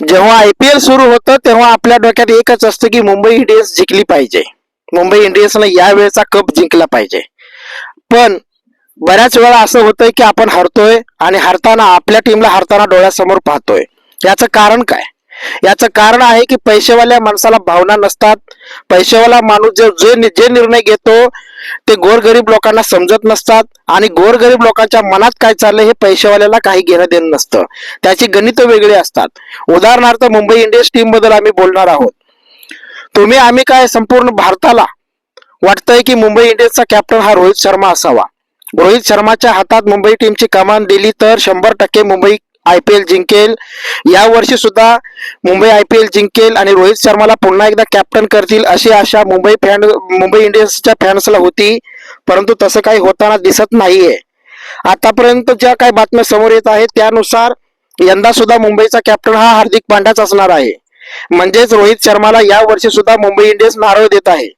जेव्हा I P L सुरू होतं तेव्हा आपल्या डोक्यात एकच असतं की मुंबई इंडियन्स जिंकली पाहिजे. मुंबई इंडियन्सनं या वेळेचा कप जिंकला पाहिजे. पण बऱ्याच वेळा असं होतंय की आपण हरतोय आणि हरताना आपल्या टीमला हरताना डोळ्यासमोर पाहतोय. याचं कारण काय? याचं कारण आहे की पैसेवाल्या माणसाला भावना नसतात. पैसेवाला माणूस जे जे जे निर्णय घेतो ते गोरगरीब लोकांना समजत नसतात. आणि गोरगरीब लोकांच्या मनात काय चाललंय हे पैसेवाल्याला काही घेणं देणं नसतं. त्याची गणित वेगळी असतात. उदाहरणार्थ मुंबई इंडियन्स टीमबद्दल आम्ही बोलणार आहोत. तुम्ही आम्ही काय संपूर्ण भारताला वाटतंय की मुंबई इंडियन्सचा कॅप्टन हा रोहित शर्मा असावा? रोहित शर्माच्या हातात मुंबई टीमची कमान दिली तर शंभर टक्के मुंबई आय पी एल जिंकेल. या वर्षी सुद्धा मुंबई आय पी एल जिंकेल आणि रोहित शर्माला पुन्हा एकदा कॅप्टन करतील अशी आशा मुंबई फॅन मुंबई इंडियन्सच्या फॅन्सला होती. परंतु तसं काही होताना दिसत नाहीये. आतापर्यंत ज्या काही बातम्या समोर येत आहेत त्यानुसार यंदा सुद्धा मुंबईचा कॅप्टन हा हार्दिक पांड्याच असणार आहे. म्हणजेच रोहित शर्माला या वर्षी सुद्धा मुंबई इंडियन्स नारळ देत आहे.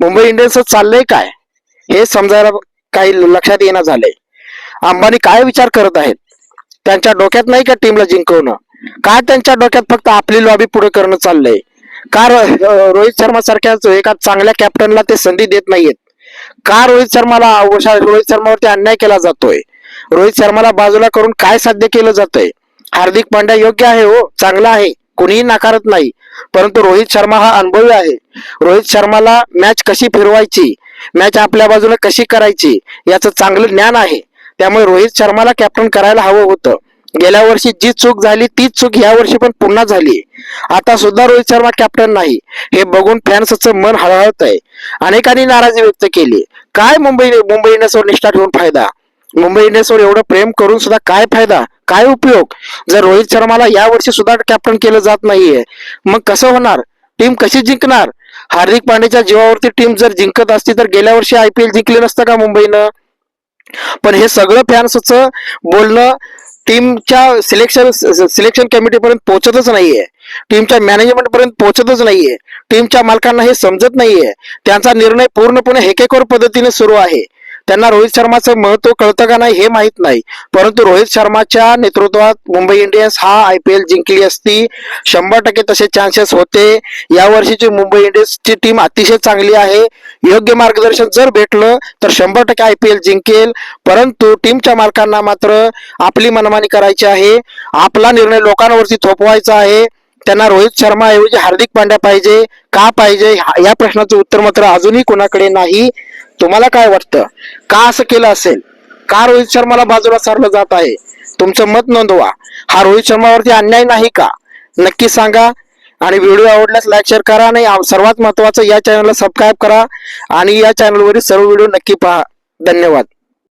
मुंबई इंडियन्स चाललंय काय? हे समजायला काही लक्षात येणं झालंय. अंबानी काय विचार करत आहेत? त्यांच्या डोक्यात नाही का टीमला जिंकवणं? का त्यांच्या डोक्यात फक्त आपली लॉबी पुढे करणं चाललंय? का रोहित शर्मा सारख्या एका चांगल्या कॅप्टनला ते संधी देत नाहीयेत? का रोहित शर्माला अवशा- रोहित शर्मावरती अन्याय केला जातोय? रोहित शर्माला बाजूला करून काय साध्य केलं जातंय? हार्दिक पांड्या योग्य आहे हो चांगला आहे कोणीही नाकारत नाही. परंतु रोहित शर्मा हा अनुभवी आहे. रोहित शर्माला मॅच कशी फिरवायची? मॅच आपल्या बाजूला कशी करायची? याचं चांगलं ज्ञान आहे. त्यामुळे रोहित शर्माला कॅप्टन करायला हवं होतं. गेल्या वर्षी जी चूक झाली तीच चूक या वर्षी पण पुन्हा झाली. आता सुद्धा रोहित शर्मा कॅप्टन नाही. हे बघून फॅन्सचं मन हळहळत आहे. अनेकांनी नाराजी व्यक्त केली. काय मुंबई मुंबई इंडियन्सवर निष्ठा ठेवून फायदा? मुंबई इंडियन्सवर एवढं प्रेम करून सुद्धा काय फायदा? काय उपयोग? जर रोहित शर्माला या वर्षी सुद्धा कॅप्टन केलं जात नाहीये मग कसं होणार? टीम कशी जिंकणार? हार्दिक पांडेच्या जीवावरती टीम जर जिंकत असती तर गेल्या वर्षी आय पी एल जिंकले नसतं का मुंबईनं? पण हे सगळं फॅन्सचं बोलणं टीमच्या सिलेक्शन सिलेक्शन कमिटीपर्यंत पोहोचतच नाहीये. टीमच्या मॅनेजमेंट पर्यंत पोहोचतच नाहीये. टीमच्या मालकांना हे समजत नाहीये. त्यांचा निर्णय पूर्णपणे हेकेकोर पद्धतीने सुरू आहे. त्यांना रोहित शर्माचं महत्त्व कळतं का नाही हे माहीत नाही. परंतु रोहित शर्माच्या नेतृत्वात मुंबई इंडियन्स हा आय पी एल जिंकली असती. शंभर टक्के तसे चान्सेस होते. या वर्षीची मुंबई इंडियन्सची टीम अतिशय चांगली आहे. योग्य मार्गदर्शन जर भेटलं तर शंभर टक्के आय पी एल जिंकेल. परंतु टीमच्या मालकांना मात्र आपली मनमानी करायची आहे. आपला निर्णय लोकांवरती थोपवायचा आहे. त्यांना रोहित शर्मा ऐवजी हार्दिक पांड्या पाहिजे का पाहिजे या प्रश्नाचं उत्तर मात्र अजूनही कोणाकडे नाही. तुम्हाला काय वाटतं? का असं केलं असेल? का रोहित शर्माला बाजूला सारलं जात आहे? तुमचं मत नोंदवा. हा रोहित शर्मावरती अन्याय नाही का? नक्की सांगा. आणि व्हिडिओ आवडल्यास लाईक शेअर करा आणि सर्वात महत्वाचं या चॅनलला सबस्क्राईब करा. आणि या चॅनलवरील सर्व व्हिडिओ नक्की पहा. धन्यवाद.